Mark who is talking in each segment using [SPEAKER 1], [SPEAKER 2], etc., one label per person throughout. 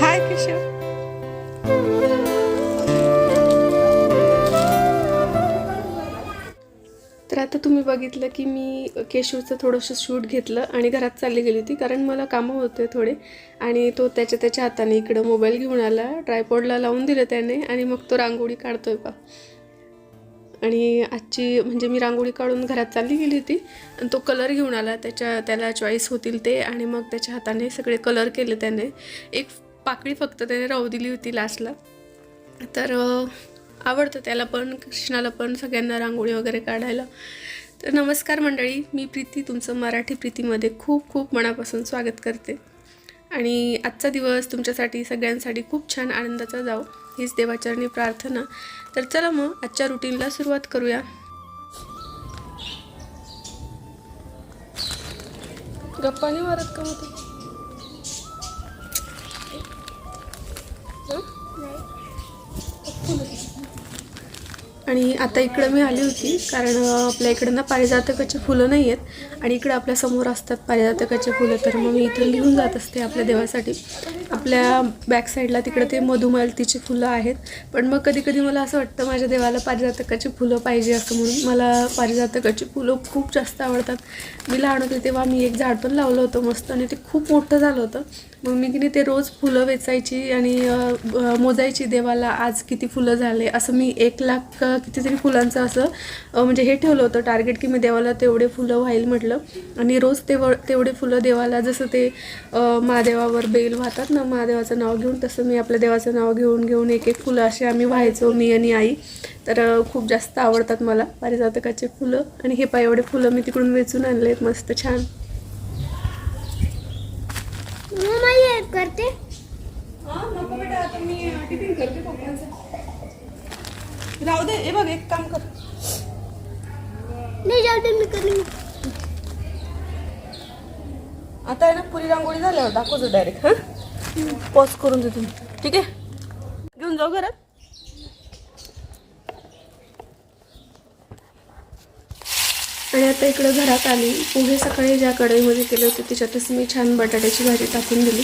[SPEAKER 1] हाय केशव आता तुम्ही बघितलं की मी केशवचं थोडंसं शूट घेतलं आणि घरात चालली गेली होती कारण मला कामं होते थोडे. आणि तो त्याच्या त्याच्या हाताने इकडं मोबाईल घेऊन आला ट्रायपॉडला लावून दिलं त्याने आणि मग तो रांगोळी काढतोय का आणि आजची म्हणजे मी रांगोळी काढून घरात चालली गेली होती आणि तो कलर घेऊन आला त्याच्या त्याला चॉईस होतील ते आणि मग त्याच्या हाताने सगळे कलर केले त्याने. एक पाकळी फक्त त्याने राहू दिली होती लास्टला तर आवडतं त्याला पण कृष्णाला पण सगळ्यांना रांगोळी वगैरे काढायला. तर नमस्कार मंडळी मी प्रीती तुमचं मराठी प्रीतीमध्ये खूप खूप मनापासून स्वागत करते. आणि आजचा दिवस तुमच्यासाठी सगळ्यांसाठी खूप छान आनंदाचा जाओ हीच देवाचरणी प्रार्थना. तर चला मग आजच्या रुटीनला सुरुवात करूया. गप्पाने मारत का मग आणि आता इकडं मी आली होती कारण आपल्या इकडं ना पारिजातकाची फुलं नाही आहेत आणि इकडं आपल्यासमोर असतात पारिजातकाची फुलं. तर मग मी इथून घेऊन जात असते आपल्या देवासाठी. आपल्या बॅक साईडला तिकडं ते मधुमालतीची फुलं आहेत. पण मग कधी कधी मला असं वाटतं माझ्या देवाला पारिजातकाची फुलं पाहिजे असं म्हणून. मला पारिजातकाची फुलं खूप जास्त आवडतात. मी लहान होते तेव्हा मी एक झाड पण लावलं होतं मस्त आणि ते खूप मोठं झालं होतं. मग मी की नाही ते रोज फुलं वेचायची आणि मोजायची देवाला आज किती फुलं झाले असं मी एक लाख कितीतरी फुलांचं असं म्हणजे हे ठेवलं होतं टार्गेट की मी देवाला तेवढे फुलं व्हाईल म्हटलं. आणि रोज तेव तेवढे फुलं देवाला जसं ते महादेवावर बेल वाहतात ना महादेवाचं नाव घेऊन तसं मी आपल्या देवाचं नाव घेऊन घेऊन एक एक फुलं असे आम्ही व्हायचो मी आणि आई. तर खूप जास्त आवडतात मला पारिजातकाचे फुलं. आणि हे पाय एवढे फुलं मी तिकडून वेचून आणले आहेत मस्त छान.
[SPEAKER 2] मम्मा ये करते.
[SPEAKER 1] राहू दे हे बघ एक काम कर.
[SPEAKER 2] नहीं जाते मी करेंगे
[SPEAKER 1] आता आहे ना पुरी रांगोळी झाल्यावर दाखवतो डायरेक्ट हां? पॉज करून दे तुम्ही ठीक आहे? घेऊन जाऊ घरात? आणि आता इकडं घरात आली. पोहे सकाळी ज्या कढईमध्ये केले होते त्याच्यातच मी छान बटाट्याची भाजी टाकून दिली.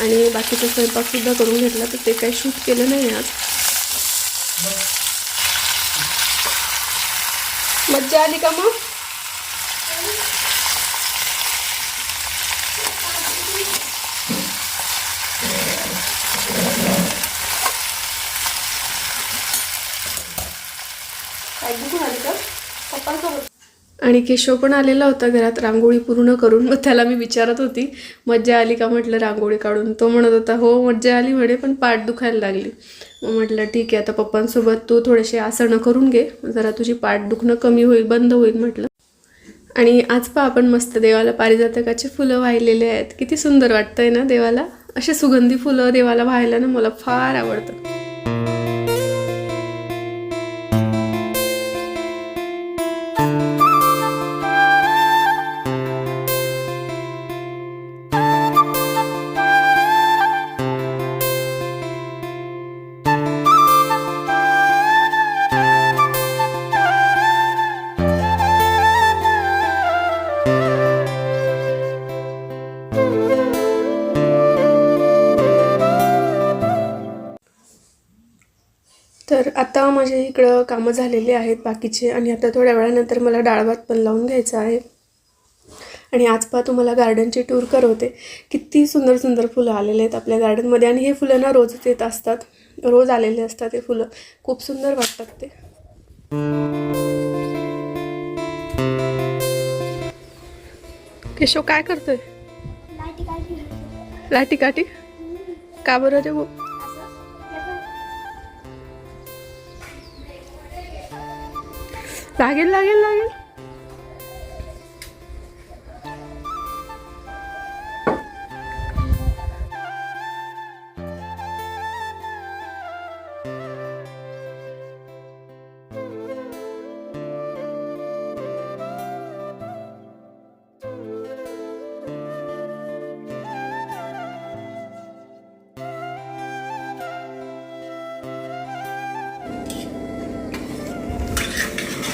[SPEAKER 1] आणि बाकीचा स्वयंपाकसुद्धा करून घेतला तर ते काही शूट केलं नाही आज. मज्जा आली का मग? आणि केशव पण आलेला होता घरात रांगोळी पूर्ण करून. मग त्याला मी विचारत होती मज्जा आली का? म्हटलं रांगोळी काढून. तो म्हणत होता हो मज्जा आली म्हणे पण पाठ दुखायला लागली. मग म्हटलं ठीक आहे आता पप्पांसोबत तू थोडेसे आसनं करून घे. जरा तुझी पाठ दुखणं कमी होईल बंद होईल म्हटलं. आणि आज पहा आपण मस्त देवाला पारिजातकाची फुलं वाहिलेले आहेत. किती सुंदर वाटतंय ना देवाला. असे सुगंधी फुलं देवाला व्हायला ना मला फार आवडतं. आता माझे इकडं कामं झालेली आहेत बाकीचे आणि आता थोड्या वेळानंतर मला डाळ भात पण लावून घ्यायचा आहे. आणि आज पहा तुम्हाला गार्डनची टूर करवते. किती सुंदर सुंदर फुलं आलेले आहेत आपल्या गार्डनमध्ये आणि हे फुलं ना रोजच येत असतात. रोज आलेले असतात हे फुलं. खूप सुंदर वाटतात ते. केशव काय करतोय? लाटी काठी. का बरं रे लागेल लागेल लागेल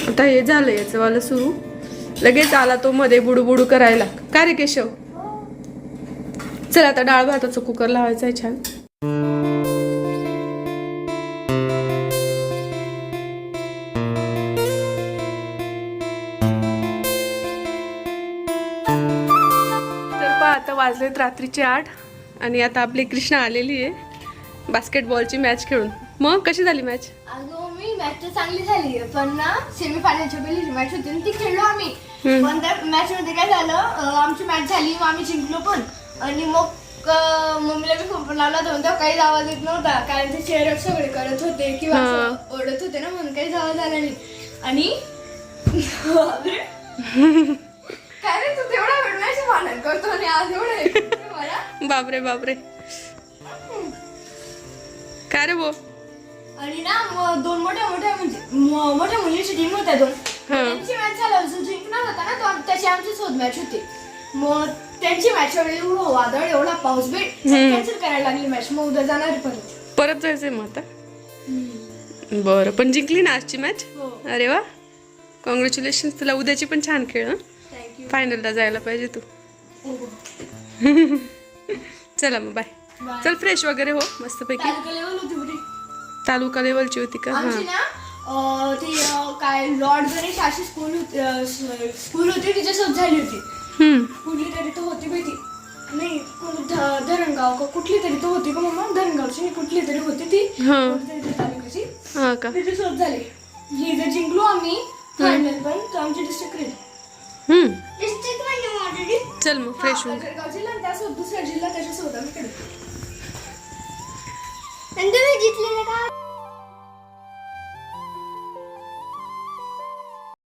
[SPEAKER 1] आता हे झालं याचं वाला सुरू. लगेच आला तो मध्ये बुडू करायला. का रे केशव? चल आता डाळ भाताचं कुकर लावायचं आहे छान. तर पहा आता वाजलेत रात्रीचे आठ आणि आता आपली कृष्णा आलेली आहे. बास्केटबॉलची मॅच खेळून. मग कशी झाली मॅच
[SPEAKER 3] मी मॅच तर चांगली झाली पण ना सेमी फायनलची पहिली मॅच होती ती खेळलो आम्ही. पण त्या मॅच मध्ये काय झालं अं, आमची मॅच झाली मग आम्ही जिंकलो पण आणि मग अं, मम्मीला मी फोन लावला होता तेव्हा काहीच आवाज येत नव्हता कारण ते चेअर सगळे करत होते किंवा. असं ओढत होते ना म्हणून काहीच आवाज आला नाही आणि बापरे. काय रे तू तेवढा वेळ मॅच करतो आणि आज एवढं हे करतोय मला
[SPEAKER 1] बापरे बापरे काय रे बो
[SPEAKER 3] आणि ना दोन मोठ्या मोठ्या म्हणजे मोठ्या मुलींची टीम होत्या दोन.
[SPEAKER 1] हा.
[SPEAKER 3] त्यांची मॅच झाल्यावर जो जिंकणार होता ना तो त्याची आमची शोध मॅच होती. मग त्यांची मॅच वेळी एवढं वादळ एवढा पाऊस बीट कॅन्सल करायला लागली मॅच मग उद्या जाणार परत.
[SPEAKER 1] परत जायचंय मग आता? बरं पण जिंकली ना आजची मॅच
[SPEAKER 3] हो.
[SPEAKER 1] अरे वा. कॉंग्रॅच्युलेशन तुला उद्याची पण छान खेळ हं. फायनलला जायला पाहिजे तू. चला मग बाय. चल फ्रेश वगैरे हो मस्तपैकी.
[SPEAKER 3] तालुका
[SPEAKER 1] लेवलची होती का?
[SPEAKER 3] आमची
[SPEAKER 1] हां.
[SPEAKER 3] ना अं, ती अं, काय लॉर्ड गणेश अशी स्कूल स्कूल होती तिच्यासोबत झाली होती.
[SPEAKER 1] हम्म.
[SPEAKER 3] कुठली तरी तो होती बाई ती नाही कोण- ध- धरणगाव का कुठली तरी तो होती का मम्मा धरणगावची नाही, कुठली तरी होती ती.
[SPEAKER 1] हां.
[SPEAKER 3] तरी तालुक्याची.
[SPEAKER 1] हां का?
[SPEAKER 3] त्याच्यासोबत झाली. ही जर जिंकलो आम्ही फायनल पण तर आमची डिस्ट्रिक्ट
[SPEAKER 1] हम्म.
[SPEAKER 2] डिस्ट्रिक्ट म्हणजे
[SPEAKER 1] चल मग फ्रेश होऊन
[SPEAKER 3] जिल्हा आणि त्यासोबत दुसरा जिल्हा त्याच्यासोबत आम्ही खेळतो
[SPEAKER 2] आणि तुम्ही जिंकलेले का